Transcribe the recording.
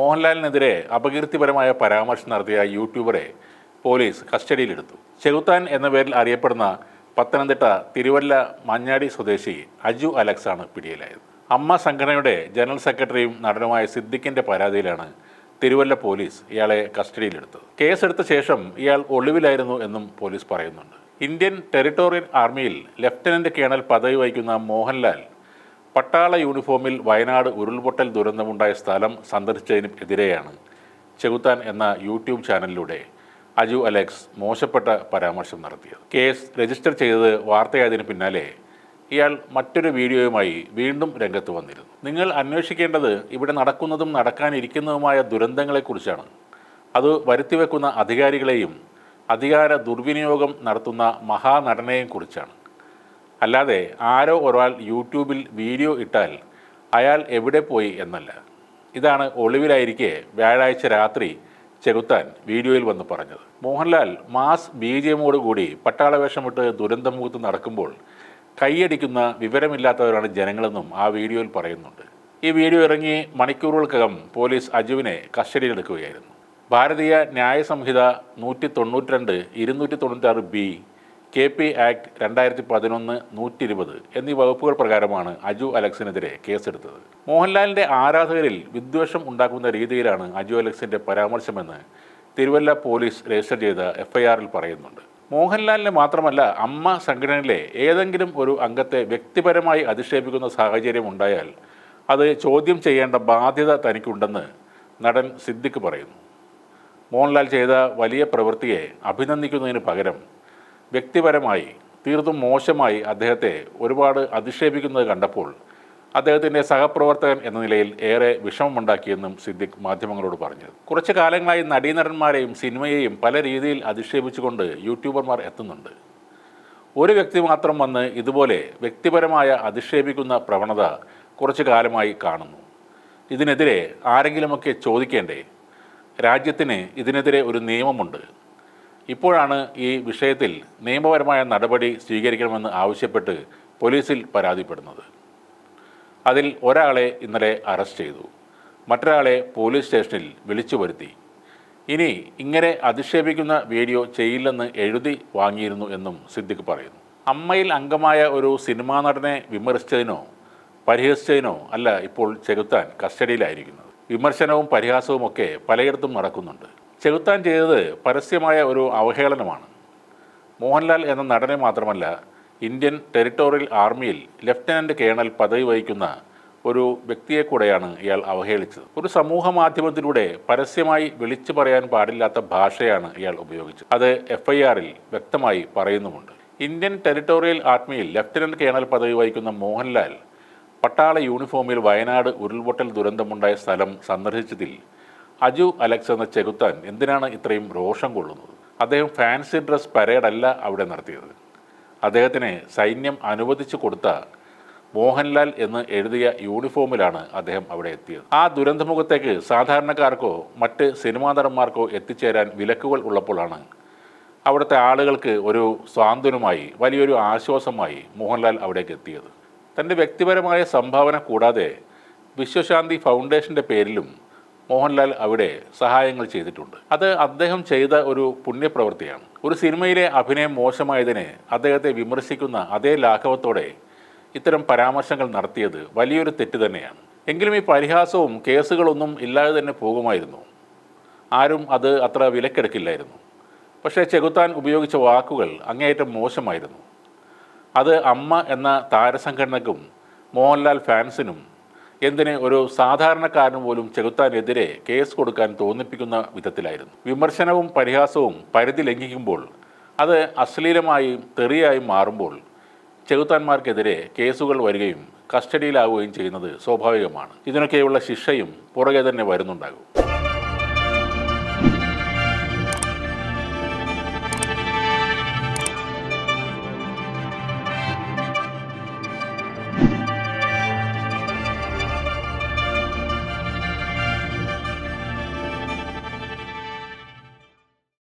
മോഹൻലാലിനെതിരെ അപകീർത്തിപരമായ പരാമർശം നടത്തിയ യൂട്യൂബറെ പോലീസ് കസ്റ്റഡിയിലെടുത്തു. ചെകുത്താൻ എന്ന പേരിൽ അറിയപ്പെടുന്ന പത്തനംതിട്ട തിരുവല്ല മഞ്ഞാടി സ്വദേശി അജു അലക്സാണ് പിടിയിലായത്. അമ്മ സംഘടനയുടെ ജനറൽ സെക്രട്ടറിയും നടനുമായ സിദ്ദിഖിന്റെ പരാതിയിലാണ് തിരുവല്ല പോലീസ് ഇയാളെ കസ്റ്റഡിയിലെടുത്തത്. കേസെടുത്ത ശേഷം ഇയാൾ ഒളിവിലായിരുന്നു എന്നും പോലീസ് പറയുന്നുണ്ട്. ഇന്ത്യൻ ടെറിട്ടോറിയൽ ആർമിയിൽ ലഫ്റ്റനന്റ് കേണൽ പദവി വഹിക്കുന്ന മോഹൻലാൽ പട്ടാള യൂണിഫോമിൽ വയനാട് ഉരുൾപൊട്ടൽ ദുരന്തമുണ്ടായ സ്ഥലം സന്ദർശിച്ചതിനും എതിരെയാണ് ചെകുത്താൻ എന്ന യൂട്യൂബ് ചാനലിലൂടെ അജു അലക്സ് മോശപ്പെട്ട പരാമർശം നടത്തിയത്. കേസ് രജിസ്റ്റർ ചെയ്തത് വാർത്തയായതിനു പിന്നാലെ ഇയാൾ മറ്റൊരു വീഡിയോയുമായി വീണ്ടും രംഗത്ത് വന്നിരുന്നു. നിങ്ങൾ അന്വേഷിക്കേണ്ടത് ഇവിടെ നടക്കുന്നതും നടക്കാനിരിക്കുന്നതുമായ ദുരന്തങ്ങളെക്കുറിച്ചാണ്. അത് വരുത്തിവെക്കുന്ന അധികാരികളെയും അധികാര ദുർവിനിയോഗം നടത്തുന്ന മഹാനടനെയും കുറിച്ചാണ്. അല്ലാതെ ആരോ ഒരാൾ യൂട്യൂബിൽ വീഡിയോ ഇട്ടാൽ അയാൾ എവിടെ പോയി എന്നല്ല. ഇതാണ് ഒളിവിലായിരിക്കെ വ്യാഴാഴ്ച രാത്രി ചെകുത്താൻ വീഡിയോയിൽ വന്ന് പറഞ്ഞത്. മോഹൻലാൽ മാസ് ബി ജി എമ്മോട് കൂടി പട്ടാളവേഷമിട്ട് ദുരന്തം ദുരന്തമുഖത്ത് നടക്കുമ്പോൾ കൈയടിക്കുന്ന വിവരമില്ലാത്തവരാണ് ജനങ്ങളെന്നും ആ വീഡിയോയിൽ പറയുന്നുണ്ട്. ഈ വീഡിയോ ഇറങ്ങി മണിക്കൂറുകൾക്കകം പോലീസ് അജുവിനെ കസ്റ്റഡിയിലെടുക്കുകയായിരുന്നു. ഭാരതീയ ന്യായ സംഹിത നൂറ്റി തൊണ്ണൂറ്റിരണ്ട് ഇരുന്നൂറ്റി തൊണ്ണൂറ്റാറ് ബി കെ പി ആക്ട് രണ്ടായിരത്തി പതിനൊന്ന് നൂറ്റി ഇരുപത് എന്നീ വകുപ്പുകൾ പ്രകാരമാണ് അജു അലക്സിനെതിരെ കേസെടുത്തത്. മോഹൻലാലിന്റെ ആരാധകരിൽ വിദ്വേഷം ഉണ്ടാക്കുന്ന രീതിയിലാണ് അജു അലക്സിന്റെ പരാമർശമെന്ന് തിരുവല്ല പോലീസ് രജിസ്റ്റർ ചെയ്ത എഫ്ഐആറിൽ പറയുന്നുണ്ട്. മോഹൻലാലിനെ മാത്രമല്ല അമ്മ സംഘടനയിലെ ഏതെങ്കിലും ഒരു അംഗത്തെ വ്യക്തിപരമായി അധിക്ഷേപിക്കുന്ന സാഹചര്യം ഉണ്ടായാൽ അത് ചോദ്യം ചെയ്യേണ്ട ബാധ്യത തനിക്കുണ്ടെന്ന് നടൻ സിദ്ദിഖ് പറയുന്നു. മോഹൻലാൽ ചെയ്ത വലിയ പ്രവൃത്തിയെ അഭിനന്ദിക്കുന്നതിന് പകരം വ്യക്തിപരമായി തീർത്തും മോശമായി അദ്ദേഹത്തെ ഒരുപാട് അധിക്ഷേപിക്കുന്നത് കണ്ടപ്പോൾ അദ്ദേഹത്തിന്റെ സഹപ്രവർത്തകൻ എന്ന നിലയിൽ ഏറെ വിഷമമുണ്ടാക്കിയെന്നും സിദ്ദിഖ് മാധ്യമങ്ങളോട് പറഞ്ഞു. കുറച്ച് കാലങ്ങളായി നടീനടന്മാരെയും സിനിമയെയും പല രീതിയിൽ അധിക്ഷേപിച്ചുകൊണ്ട് യൂട്യൂബർമാർ എത്തുന്നുണ്ട്. ഒരു വ്യക്തി മാത്രം വന്ന് ഇതുപോലെ വ്യക്തിപരമായ അധിക്ഷേപിക്കുന്ന പ്രവണത കുറച്ചു കാലമായി കാണുന്നു. ഇതിനെതിരെ ആരെങ്കിലുമൊക്കെ ചോദിക്കേണ്ടേ? രാജ്യത്തിന് ഇതിനെതിരെ ഒരു നിയമമുണ്ട്. ഇപ്പോഴാണ് ഈ വിഷയത്തിൽ നിയമപരമായ നടപടി സ്വീകരിക്കണമെന്ന് ആവശ്യപ്പെട്ട് പോലീസിൽ പരാതിപ്പെടുന്നത്. അതിൽ ഒരാളെ ഇന്നലെ അറസ്റ്റ് ചെയ്തു. മറ്റൊരാളെ പോലീസ് സ്റ്റേഷനിൽ വിളിച്ചു വരുത്തി. ഇനി ഇങ്ങനെ അധിക്ഷേപിക്കുന്ന വീഡിയോ ചെയ്യില്ലെന്ന് എഴുതി വാങ്ങിയിരുന്നു എന്നും സിദ്ദിഖ് പറയുന്നു. അമ്മയിൽ അംഗമായ ഒരു സിനിമാ നടനെ വിമർശിച്ചതിനോ പരിഹസിച്ചതിനോ അല്ല ഇപ്പോൾ ചെകുത്താൻ കസ്റ്റഡിയിലായിരിക്കുന്നത്. വിമർശനവും പരിഹാസവും ഒക്കെ പലയിടത്തും നടക്കുന്നുണ്ട്. ചെകുത്താൻ ചെയ്തത് പരസ്യമായ ഒരു അവഹേളനമാണ്. മോഹൻലാൽ എന്ന നടനെ മാത്രമല്ല ഇന്ത്യൻ ടെറിട്ടോറിയൽ ആർമിയിൽ ലെഫ്റ്റനന്റ് കേണൽ പദവി വഹിക്കുന്ന ഒരു വ്യക്തിയെ കൂടെയാണ് ഇയാൾ അവഹേളിച്ചത്. ഒരു സമൂഹ മാധ്യമത്തിലൂടെ പരസ്യമായി വിളിച്ചു പറയാൻ പാടില്ലാത്ത ഭാഷയാണ് ഇയാൾ ഉപയോഗിച്ചത്. അത് എഫ് ഐ ആറിൽ വ്യക്തമായി പറയുന്നുമുണ്ട്. ഇന്ത്യൻ ടെറിട്ടോറിയൽ ആർമിയിൽ ലെഫ്റ്റനന്റ് കേണൽ പദവി വഹിക്കുന്ന മോഹൻലാൽ പട്ടാള യൂണിഫോമിൽ വയനാട് ഉരുൾപൊട്ടൽ ദുരന്തമുണ്ടായ സ്ഥലം സന്ദർശിച്ചതിൽ അജു അലക്സ് എന്ന ചെകുത്താൻ എന്തിനാണ് ഇത്രയും രോഷം കൊള്ളുന്നത്? അദ്ദേഹം ഫാൻസി ഡ്രസ് പരേഡല്ല അവിടെ നടത്തിയത്. അദ്ദേഹത്തിന് സൈന്യം അനുവദിച്ചു കൊടുത്ത മോഹൻലാൽ എന്ന് എഴുതിയ യൂണിഫോമിലാണ് അദ്ദേഹം അവിടെ എത്തിയത്. ആ ദുരന്തമുഖത്തേക്ക് സാധാരണക്കാർക്കോ മറ്റ് സിനിമാ നടന്മാർക്കോ എത്തിച്ചേരാൻ വിലക്കുകൾ ഉള്ളപ്പോഴാണ് അവിടുത്തെ ആളുകൾക്ക് ഒരു സ്വാന്തനമായി വലിയൊരു ആശ്വാസമായി മോഹൻലാൽ അവിടേക്ക് എത്തിയത്. തന്റെ വ്യക്തിപരമായ സംഭാവന കൂടാതെ വിശ്വശാന്തി ഫൗണ്ടേഷന്റെ പേരിലും മോഹൻലാൽ അവിടെ സഹായങ്ങൾ ചെയ്തിട്ടുണ്ട്. അത് അദ്ദേഹം ചെയ്ത ഒരു പുണ്യപ്രവൃത്തിയാണ്. ഒരു സിനിമയിലെ അഭിനയം മോശമായതിനെ അദ്ദേഹത്തെ വിമർശിക്കുന്ന അതേ ലാഘവത്തോടെ ഇത്തരം പരാമർശങ്ങൾ നടത്തിയത് വലിയൊരു തെറ്റ് തന്നെയാണ്. എങ്കിലും ഈ പരിഹാസവും കേസുകളൊന്നും ഇല്ലാതെ തന്നെ പോകുമായിരുന്നു. ആരും അത് അത്ര വിലക്കെടുക്കില്ലായിരുന്നു. പക്ഷേ ചെകുത്താൻ ഉപയോഗിച്ച വാക്കുകൾ അങ്ങേയറ്റം മോശമായിരുന്നു. അത് അമ്മ എന്ന താരസംഘടനക്കും മോഹൻലാൽ ഫാൻസിനും എന്തിന് ഒരു സാധാരണക്കാരന് പോലും ചെകുത്താനെതിരെ കേസ് കൊടുക്കാൻ തോന്നിപ്പിക്കുന്ന വിധത്തിലായിരുന്നു. വിമർശനവും പരിഹാസവും പരിധി ലംഘിക്കുമ്പോൾ അത് അശ്ലീലമായും തെറിയായും മാറുമ്പോൾ ചെകുത്താന്മാർക്കെതിരെ കേസുകൾ വരികയും കസ്റ്റഡിയിലാവുകയും ചെയ്യുന്നത് സ്വാഭാവികമാണ്. ഇതിനൊക്കെയുള്ള ശിക്ഷയും പുറകെ തന്നെ വരുന്നുണ്ടാകും.